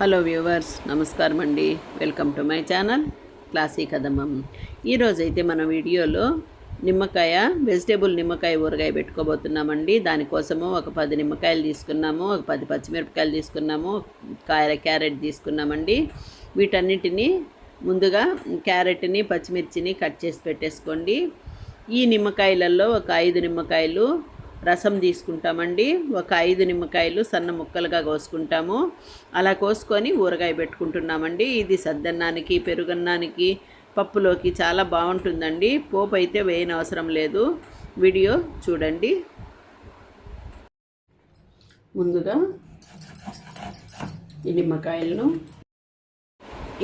Hello viewers నమస్కారం అండి. Welcome to my channel classy Kadamam ఈరోజైతే మన వీడియోలో నిమ్మకాయ వెజిటేబుల్ నిమ్మకాయ ఊరగాయ పెట్టుకోబోతున్నామండి. దానికోసము ఒక పది నిమ్మకాయలు తీసుకున్నాము ఒక పది పచ్చిమిరపకాయలు తీసుకున్నాము కాయ క్యారెట్ తీసుకున్నామండి. వీటన్నిటిని ముందుగా క్యారెట్ని పచ్చిమిర్చిని కట్ చేసి పెట్టేసుకోండి. ఈ నిమ్మకాయలలో ఒక ఐదు నిమ్మకాయలు రసం తీసుకుంటామండి. ఒక ఐదు నిమ్మకాయలు సన్న ముక్కలుగా కోసుకుంటాము. అలా కోసుకొని ఊరగాయ పెట్టుకుంటున్నామండి. ఇది సద్దన్నానికి పెరుగన్నానికి పప్పులోకి చాలా బాగుంటుందండి. పోపు అయితే వేయని అవసరం లేదు. వీడియో చూడండి. ముందుగా ఈ నిమ్మకాయలను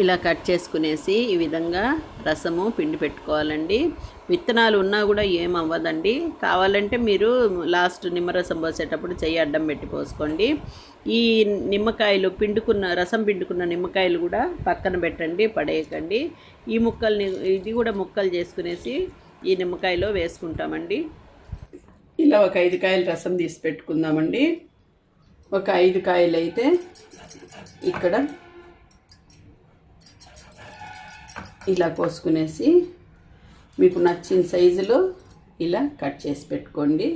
ఇలా కట్ చేసుకునేసి ఈ విధంగా రసము పిండి పెట్టుకోవాలండి. విత్తనాలు ఉన్నా కూడా ఏం అవ్వదండి. కావాలంటే మీరు లాస్ట్ నిమ్మరసం పోసేటప్పుడు చెయ్యి అడ్డం పెట్టి పోసుకోండి. ఈ నిమ్మకాయలు పిండుకున్న రసం పిండుకున్న నిమ్మకాయలు కూడా పక్కన పెట్టండి పడేయకండి. ఈ ముక్కల్ని ఇది కూడా ముక్కలు చేసుకునేసి ఈ నిమ్మకాయలో వేసుకుంటామండి. ఇలా ఒక ఐదు కాయలు రసం తీసి పెట్టుకుందామండి. ఒక ఐదు కాయలు అయితే ఇక్కడ ఇలా కోసుకునేసి మీకు నచ్చిన సైజులో ఇలా కట్ చేసి పెట్టుకోండి.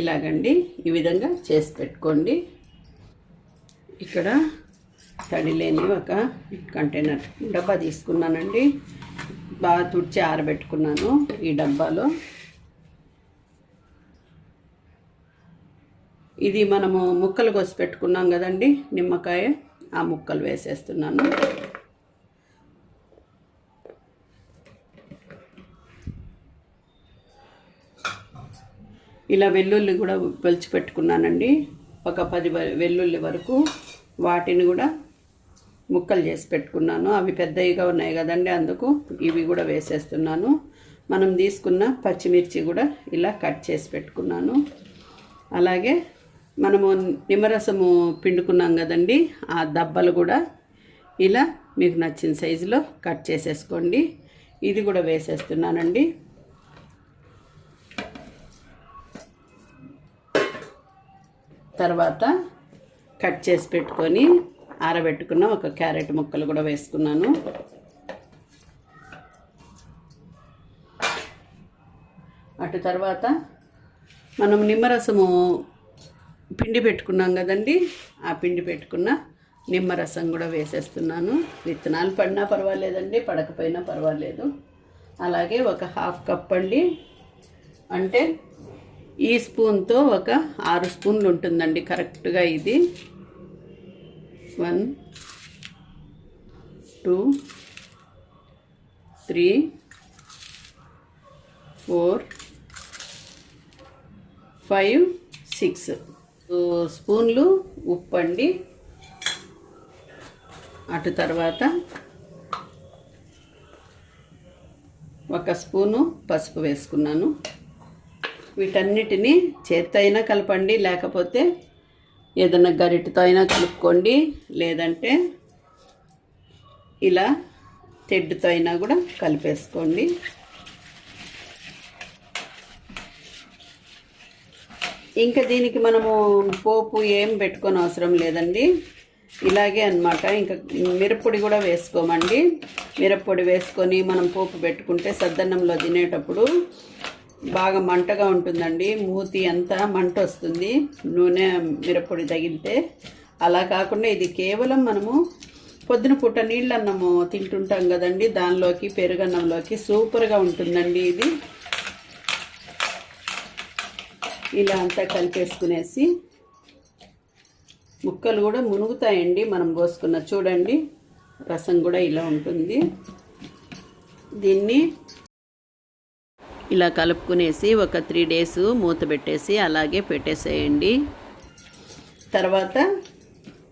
ఇలాగండి ఈ విధంగా చేసి పెట్టుకోండి. ఇక్కడ తడి లేని ఒక కంటైనర్ డబ్బా తీసుకున్నానండి. బాగా తుడిచి ఆరబెట్టుకున్నాను ఈ డబ్బాలో. ఇది మనము ముక్కలు కోసి పెట్టుకున్నాం కదండి నిమ్మకాయ. ఆ ముక్కలు వేసేస్తున్నాను. ఇలా వెల్లుల్లి కూడా పెంచి పెట్టుకున్నానండి. ఒక పది వెల్లుల్లి వరకు వాటిని కూడా ముక్కలు చేసి పెట్టుకున్నాను. అవి పెద్దవిగా ఉన్నాయి కదండి అందుకు ఇవి కూడా వేసేస్తున్నాను. మనం తీసుకున్న పచ్చిమిర్చి కూడా ఇలా కట్ చేసి పెట్టుకున్నాను. అలాగే మనము నిమ్మరసము పిండుకున్నాం కదండి ఆ దబ్బలు కూడా ఇలా మీకు నచ్చిన సైజులో కట్ చేసేసుకోండి. ఇది కూడా వేసేస్తున్నానండి. తర్వాత కట్ చేసి పెట్టుకొని ఆరబెట్టుకున్న ఒక క్యారెట్ ముక్కలు కూడా వేసుకున్నాను. అటు తర్వాత మనం నిమ్మరసము పిండి పెట్టుకున్నాం కదండి ఆ పిండి పెట్టుకున్న నిమ్మరసం కూడా వేసేస్తున్నాను. విత్తనాలు పడినా పర్వాలేదండి పడకపోయినా పర్వాలేదు. అలాగే ఒక హాఫ్ కప్ అండి అంటే ఈ స్పూన్తో ఒక ఆరు స్పూన్లు ఉంటుందండి కరెక్ట్గా ఇది. One two three four five six. స్పూన్లు ఉప్పు అండి అటు తర్వాత ఒక స్పూను పసుపు వేసుకున్నాను. వీటన్నిటిని చేత్తో అయినా కలపండి లేకపోతే ఏదైనా గరిటతో అయినా కలుపుకోండి లేదంటే ఇలా తెడ్డుతో అయినా కూడా కలిపేసుకోండి. ఇంకా దీనికి మనము పోపు ఏం పెట్టుకొని అవసరం లేదండి. ఇలాగే అనమాట ఇంకా మిరప్పొడి కూడా వేసుకోమండి. మిరప్పొడి వేసుకొని మనం పోపు పెట్టుకుంటే సద్దన్నంలో తినేటప్పుడు బాగా మంటగా ఉంటుందండి. మూతి అంతా మంట వస్తుంది. నూనె మిరప్పొడి తగిలితే అలా కాకుండా ఇది కేవలం మనము పొద్దున పూట నీళ్ళన్నము తింటుంటాం కదండి. దానిలోకి పెరుగన్నంలోకి సూపర్గా ఉంటుందండి ఇది. ఇలా అంతా కలిపేసుకునేసి ముక్కలు కూడా మునుగుతాయండి మనం పోసుకున్న. చూడండి రసం కూడా ఇలా ఉంటుంది. దీన్ని ఇలా కలుపుకునేసి ఒక త్రీ డేస్ మూత పెట్టేసి అలాగే పెట్టేసేయండి. తర్వాత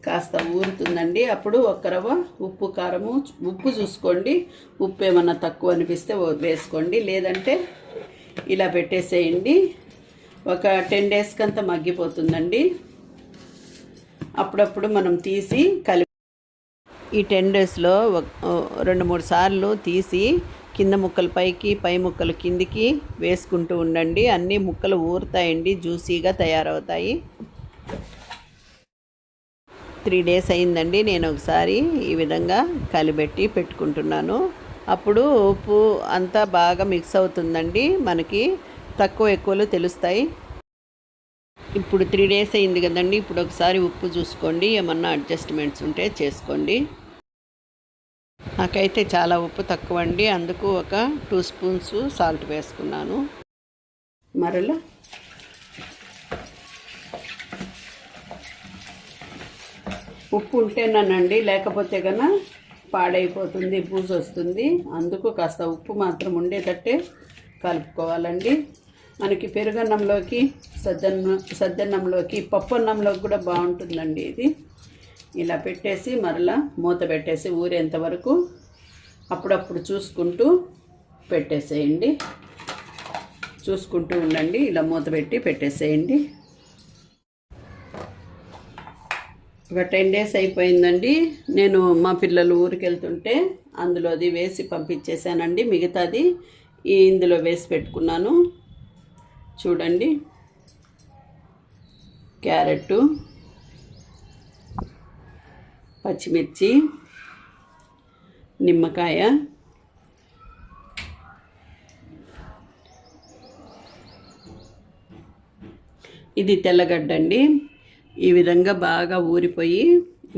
కాస్త ఊరుతుందండి. అప్పుడు ఒక రవ్వ ఉప్పు కారము ఉప్పు చూసుకోండి. ఉప్పు ఏమన్నా తక్కువ అనిపిస్తే వేసుకోండి. లేదంటే ఇలా పెట్టేసేయండి. ఒక టెన్ డేస్కి అంతా మగ్గిపోతుందండి. అప్పుడప్పుడు మనం తీసి కలిపి ఈ టెన్ డేస్లో రెండు మూడు సార్లు తీసి కింద ముక్కలు పైకి పై ముక్కలు కిందికి వేసుకుంటూ ఉండండి. అన్ని ముక్కలు ఊరుతాయండి జ్యూసీగా తయారవుతాయి. త్రీ డేస్ అయిందండి. నేను ఒకసారి ఈ విధంగా కలిపెట్టి పెట్టుకుంటున్నాను. అప్పుడు ఉప్పు అంతా బాగా మిక్స్ అవుతుందండి. మనకి తక్కువ ఎక్కువలు తెలుస్తాయి. ఇప్పుడు త్రీ డేస్ అయింది కదండి. ఇప్పుడు ఒకసారి ఉప్పు చూసుకోండి. ఏమన్నా అడ్జస్ట్మెంట్స్ ఉంటే చేసుకోండి. నాకైతే చాలా ఉప్పు తక్కువ అండి అందుకు ఒక టూ స్పూన్స్ సాల్ట్ వేసుకున్నాను. మరలా ఉప్పు ఉంటేనండి లేకపోతే కన్నా పాడైపోతుంది బూజు వస్తుంది. అందుకు కాస్త ఉప్పు మాత్రం ఉండేటట్టే కలుపుకోవాలండి. మనకి పెరుగన్నంలోకి సద్దన్నం సద్దన్నంలోకి పప్పు అన్నంలోకి కూడా బాగుంటుందండి ఇది. ఇలా పెట్టేసి మరలా మూత పెట్టేసి ఊరేంత వరకు అప్పుడప్పుడు చూసుకుంటూ పెట్టేసేయండి. చూసుకుంటూ ఉండండి ఇలా మూత పెట్టి పెట్టేసేయండి. ఒక టెన్ డేస్ అయిపోయిందండి. నేను మా పిల్లలు ఊరికి వెళ్తుంటే అందులో అది వేసి పంపించేసానండి మిగతాది ఈ ఇందులో వేసి పెట్టుకున్నాను. చూడండి. క్యారెట్ పచ్చిమిర్చి నిమ్మకాయ ఇది తెల్లగడ్డ అండి. ఈ విధంగా బాగా ఊరిపోయి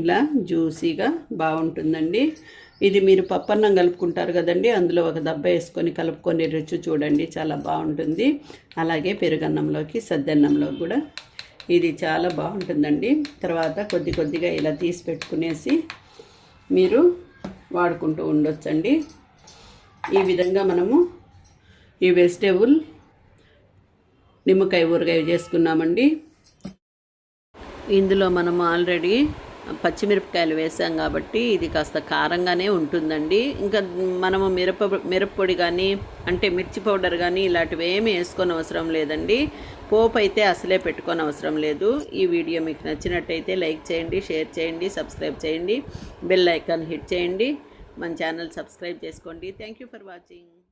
ఇలా జ్యూసీగా బాగుంటుందండి. ఇది మీరు పప్పన్నం కలుపుకుంటారు కదండి అందులో ఒక దెబ్బ వేసుకొని కలుపుకొని రుచి చూడండి చాలా బాగుంటుంది. అలాగే పెరుగన్నంలోకి సద్దన్నంలో కూడా ఇది చాలా బాగుంటుందండి. తర్వాత కొద్ది కొద్దిగా ఇలా తీసి పెట్టుకునేసి మీరు వాడుకుంటూ ఉండొచ్చండి. ఈ విధంగా మనము ఈ వెజిటేబుల్ నిమ్మకాయ ఊరగాయ చేసుకున్నామండి. ఇందులో మనము ఆల్రెడీ పచ్చిమిరపకాయలు వేసాం కాబట్టి ఇది కాస్త కారంగానే ఉంటుందండి. ఇంకా మనము మిరప మిరప్పొడి కానీ అంటే మిర్చి పౌడర్ కానీ ఇలాంటివి ఏమి వేసుకొని అవసరం లేదండి. పోపు అయితే అసలే పెట్టుకొని అవసరం లేదు. ఈ వీడియో మీకు నచ్చినట్టయితే లైక్ చేయండి షేర్ చేయండి సబ్స్క్రైబ్ చేయండి బెల్ ఐకాన్ హిట్ చేయండి. మన ఛానల్ సబ్స్క్రైబ్ చేసుకోండి. Thank you for watching.